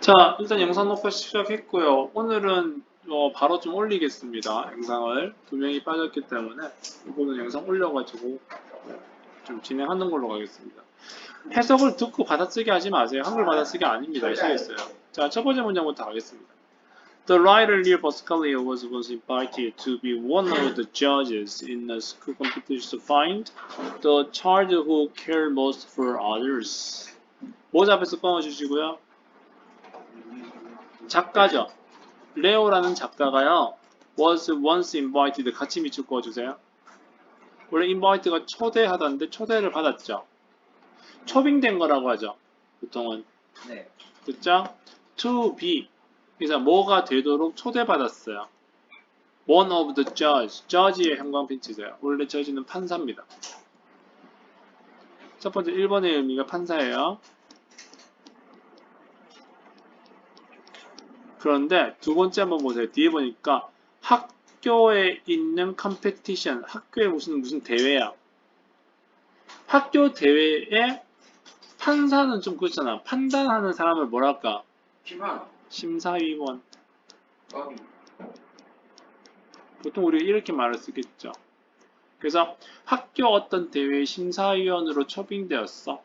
자, 일단 영상 녹화 시작했고요. 오늘은 어, 바로 좀 올리겠습니다. 영상을 두 명이 빠졌기 때문에 이거는 영상 올려가지고 좀 진행하는 걸로 가겠습니다. 해석을 듣고 받아쓰기 하지 마세요. 한글 받아쓰기 아닙니다. 아시겠어요? 자, 첫 번째 문장부터 가겠습니다. The writer Leo Pascalia was, was invited to be one of the judges in a school competition to find the child who cared most for others. 뭐 잡에서 꺼내주시고요. 작가죠. 레오라는 작가가요. was once invited 같이 밑줄 그어주세요. 원래 invite가 초대하다는데 초대를 받았죠. 초빙된 거라고 하죠. 보통은 네. 그죠? to be 그래서 뭐가 되도록 초대받았어요. one of the judge judge의 형광펜 치세요. 원래 judge는 판사입니다. 첫 번째 1번의 의미가 판사예요. 그런데 두 번째 한번 보세요. 뒤에 보니까 학교에 있는 컴페티션, 학교에 무슨 무슨 대회야. 학교 대회에 판사는 좀 그렇잖아. 판단하는 사람을 뭐랄까? 피만. 심사위원. 거기. 보통 우리가 이렇게 말을 쓰겠죠. 그래서 학교 어떤 대회의 심사위원으로 초빙되었어.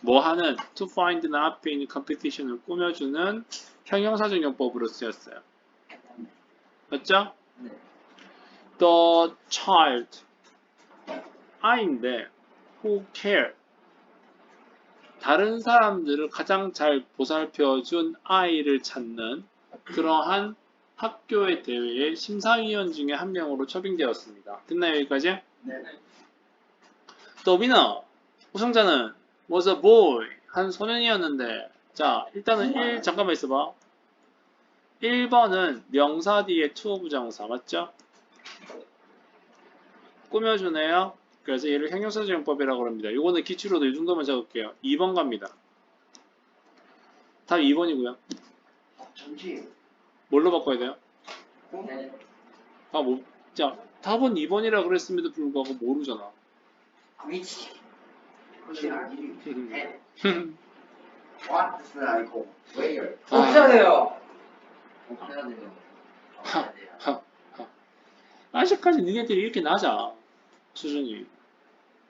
뭐 하는 to find는 앞에 있는 competition을 꾸며주는 형용사정용법으로 쓰였어요. 맞죠? 네. The child 아이인데 who care 다른 사람들을 가장 잘 보살펴준 아이를 찾는 그러한 학교의 대회의 심사위원 중에 한 명으로 초빙되었습니다. 됐나요 여기까지? 네. The winner 우승자는 was a boy 한 소년이었는데 자 일단은 1 잠깐만 있어봐 1번은 명사 뒤에 to 부정사 맞죠? 꾸며주네요 그래서 얘를 형용사정법이라고 합니다 이거는 기출로도 이 정도만 적을게요 2번 갑니다 답 2번이고요 전지. 뭘로 바꿔야 돼요? 네. 아, 뭐, 자, 답은 2번이라 그랬음에도 불구하고 모르잖아. 아, What's 아니고 where. 없잖아요. 돼요. 아직까지 니네들이 이렇게 낮아. 수준이.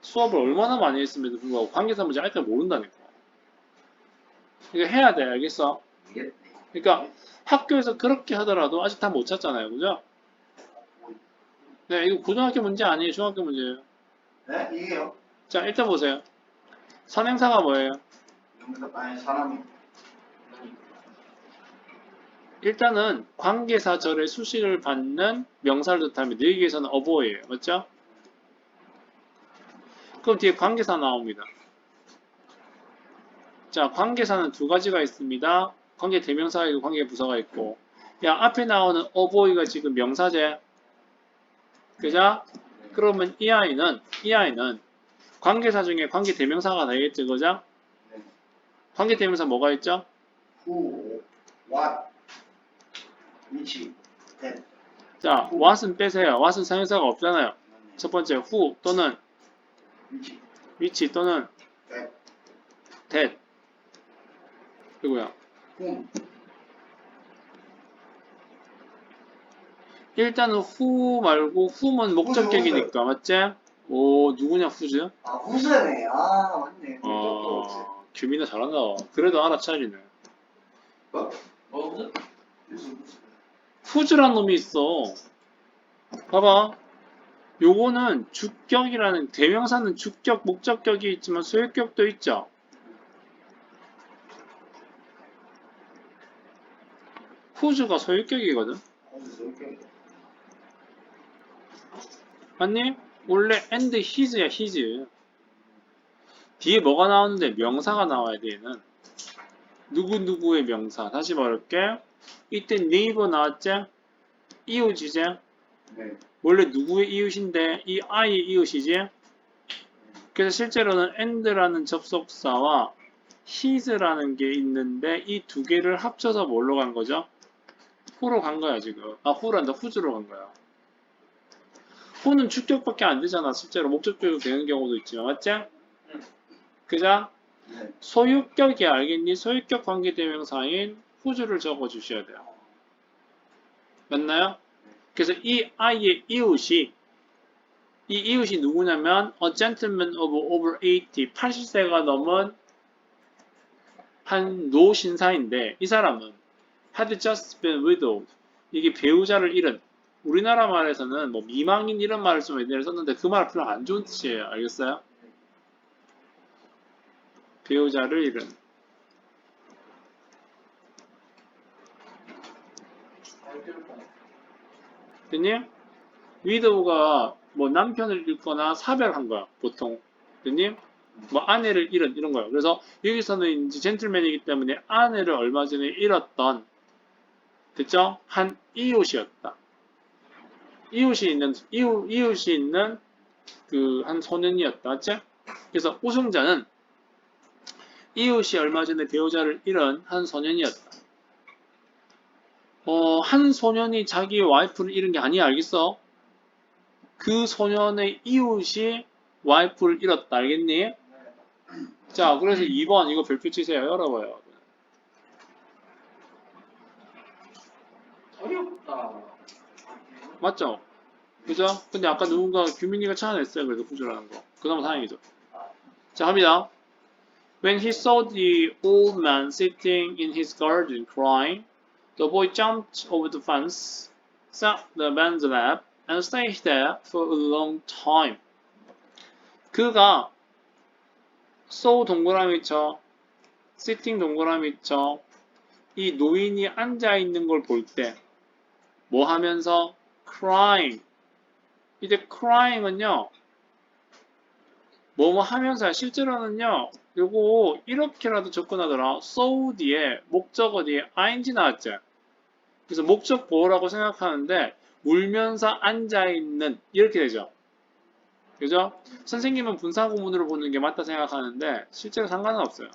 수업을 얼마나 많이 했음에도 불구하고 관계사 문제 아직까지 모른다니까. 이거 해야 돼, 알겠어? 그러니까 학교에서 그렇게 하더라도 아직 다 못 찾잖아요, 그죠? 네, 이거 고등학교 문제 아니에요, 중학교 문제예요. 네? 이게요? 자, 일단 보세요. 선행사가 뭐예요? 여기서 아니 사람이. 일단은 관계사절의 수식을 받는 명사를 뜻합니다. 여기에서는 어보예요. 맞죠? 그럼 뒤에 관계사 나옵니다. 자, 관계사는 두 가지가 있습니다. 관계 대명사가 있고 관계 부사가 있고. 야, 앞에 나오는 어보이가 지금 명사제. 그죠? 그러면 이 아이는, 이 아이는 관계사 중에 관계 대명사가 되겠죠. 그죠? 네. 관계 대명사 뭐가 있죠? Who, what, 위치, that. 자, what은 빼세요. what은 사용사가 없잖아요. 첫 번째 who 또는 위치, which 또는 that, that 그리고요. whom. 일단은 who 말고 whom은 목적격이니까 맞지? 오 누구냐 who's? 아 후세네. 아 맞네. 어 규민아 잘한다. 그래도 알아차리네. 뭐? 뭐? 무슨 무슨? who's란 놈이 있어. 봐봐. 요거는 주격이라는 대명사는 주격 목적격이 있지만 소유격도 있죠. who's가 소유격이거든. 맞니? 원래 and his야 his 뒤에 뭐가 나오는데 명사가 나와야 돼 얘는 누구누구의 명사 다시 말할게 이때 네이버 나왔지? 이웃이지? 네. 원래 누구의 이웃인데 이 아이의 이웃이지? 그래서 실제로는 and라는 접속사와 his라는 게 있는데 이 두 개를 합쳐서 뭘로 간 거죠? who로 간 거야 지금 아 who란다 who's로 간 거야 who는 주격밖에 안 되잖아 실제로 목적격으로 되는 경우도 있지만 맞지? 그자? 네. 소유격이 알겠니? 소유격 관계대명사인 who's를 적어 주셔야 돼요. 맞나요? 그래서 이 아이의 이웃이 이 이웃이 누구냐면 a gentleman of over 80, 80세가 넘은 한 노신사인데 이 사람은 had just been widowed. 이게 배우자를 잃은 우리나라 말에서는 뭐 미망인 이런 말을 좀 옛날에 썼는데 그 말 별로 안 좋은 뜻이에요. 알겠어요? 배우자를 잃은 됐니? 위도우가 뭐 남편을 잃거나 사별한 거야 보통 됐니? 뭐 아내를 잃은 이런 거야 그래서 여기서는 이제 젠틀맨이기 때문에 아내를 얼마 전에 잃었던 됐죠? 한 이웃이었다 이웃이 있는 이웃, 이웃이 있는 그 한 소년이었다 맞지? 그래서 우승자는 이웃이 얼마 전에 배우자를 잃은 한 소년이었다 어, 한 소년이 자기 와이프를 잃은 게 아니야, 알겠어? 그 소년의 이웃이 와이프를 잃었다, 알겠니? 자, 그래서 2번, 이거 별표 치세요. 열어봐요. 어렵다. 맞죠? 그죠? 근데 아까 누군가 규민이가 찾아냈어요. 그래서 구조라는 거. 그나마 다행이죠. 자, 갑니다. When he saw the old man sitting in his garden crying, the boy jumped over the fence, sat the man's lap, and stayed there for a long time. 그가 saw 동그라미 쳐, sitting 동그라미 쳐, 이 노인이 앉아 있는 걸 볼 때, 뭐 하면서 crying. 이제 crying은요, 뭐뭐 하면서 실제로는요, 요거 이렇게라도 접근하더라. so 뒤에 목적어 뒤에 ing 나왔죠. 그래서 목적 보호라고 생각하는데 울면서 앉아 있는 이렇게 되죠. 그죠? 선생님은 분사 구문으로 보는 게 맞다 생각하는데 실제로 상관은 없어요.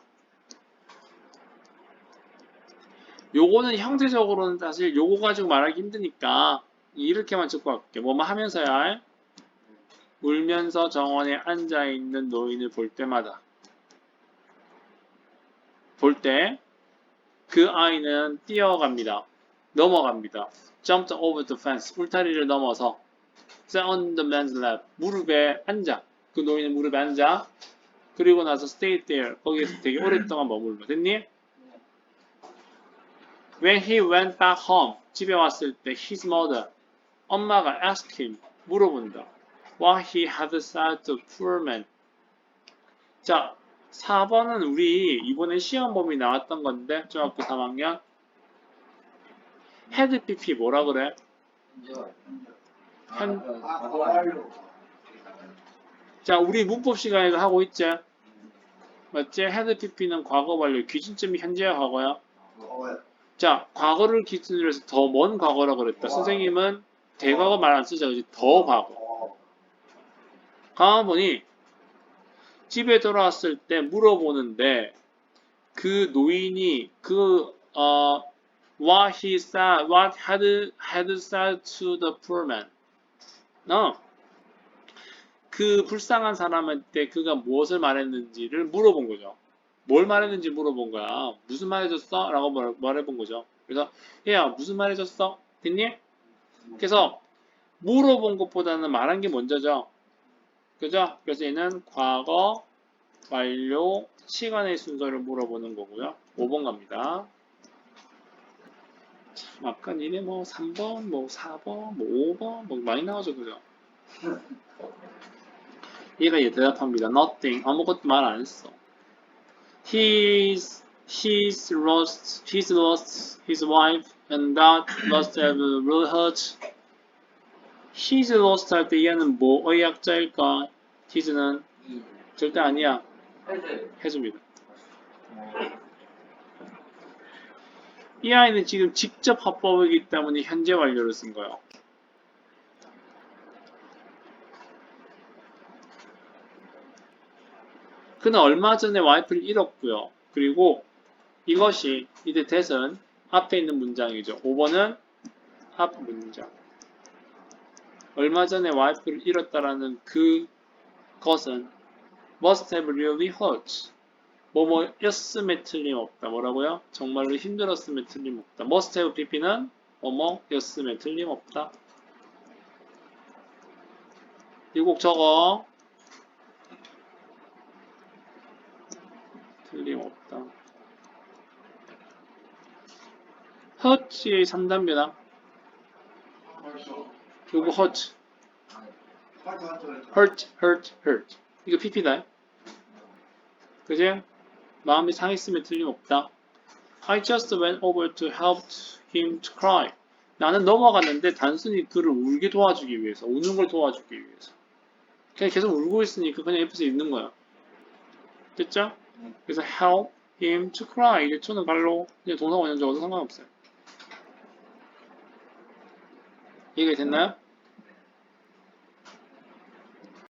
요거는 형태적으로는 사실 요거 가지고 말하기 힘드니까 이렇게만 적고 갈게요. 뭐뭐 하면서야 울면서 정원에 앉아 있는 노인을 볼 때마다 볼 때 그 아이는 뛰어갑니다. 넘어갑니다. jumped over the fence. 울타리를 넘어서 sat on the man's lap. 무릎에 앉아. 그 노인은 무릎에 앉아. 그리고 나서 stayed there. 거기에서 되게 오랫동안 머물러. 됐니? When he went back home. 집에 왔을 때 his mother. 엄마가 asked him. 물어본다. What he had said to poor man. 자, 4번은 우리 이번에 시험 범위 나왔던 건데 중학교 3학년 헤드 PP 뭐라 그래? 완료. 자, 우리 문법 시간에도 하고 있지? 맞지? 헤드 PP는 과거 완료, 기준점이 현재야 과거야? 자, 과거를 기준으로 해서 더 먼 과거라 그랬다. 선생님은 대과거 말 안 쓰죠. 더 과거. 보니 집에 돌아왔을 때 물어보는데 그 노인이 그 어, what he said, what had had said to the poor man. 어. 그 불쌍한 사람한테 그가 무엇을 말했는지를 물어본 거죠. 뭘 말했는지 물어본 거야. 무슨 말 해줬어? 라고 말, 말해본 거죠. 그래서 얘야 무슨 말 해줬어? 됐니? 그래서 물어본 것보다는 말한 게 먼저죠. 그죠? 그래서 얘는 과거, 완료, 시간의 순서를 물어보는 거고요. 5번 갑니다. 참, 아까 니네 뭐 3번, 뭐 4번, 뭐 5번, 뭐 많이 나오죠, 그죠? 얘가 얘 대답합니다. Nothing. 아무것도 말 안 했어. He's, he's lost, he's lost his wife, and that must have really hurt. He's lost 할 때 얘는 뭐 의 약자일까? He's는 이. 절대 아니야. 해줍니다. 이 아이는 지금 직접 합법이기 때문에 현재 완료를 쓴 거예요. 그는 얼마 전에 와이프를 잃었고요. 그리고 이것이 이제 대은 앞에 있는 문장이죠. 5번은 앞 문장. 얼마 전에 와이프를 잃었다라는 그 것은 must have really hurt. 뭐뭐였음에 틀림없다. 뭐라고요? 정말로 힘들었음에 틀림없다. must have pp는 뭐뭐였음에 틀림없다. 이 곡 적어. 틀림없다. Hurt의 3단변화. 벌써. 요거 하트. hurt, hurt. 이거 pp다. 그지? 마음이 상했으면 틀림없다. I just went over to help him to cry. 나는 넘어갔는데 단순히 그를 울게 도와주기 위해서, 우는 걸 도와주기 위해서. 그냥 계속 울고 있으니까 그냥 옆에서 있는 거야. 됐죠? 응. 그래서 help him to cry. 이제 to는 발로 그냥 동사 원형 적어도 상관없어요. 이해가 됐나요?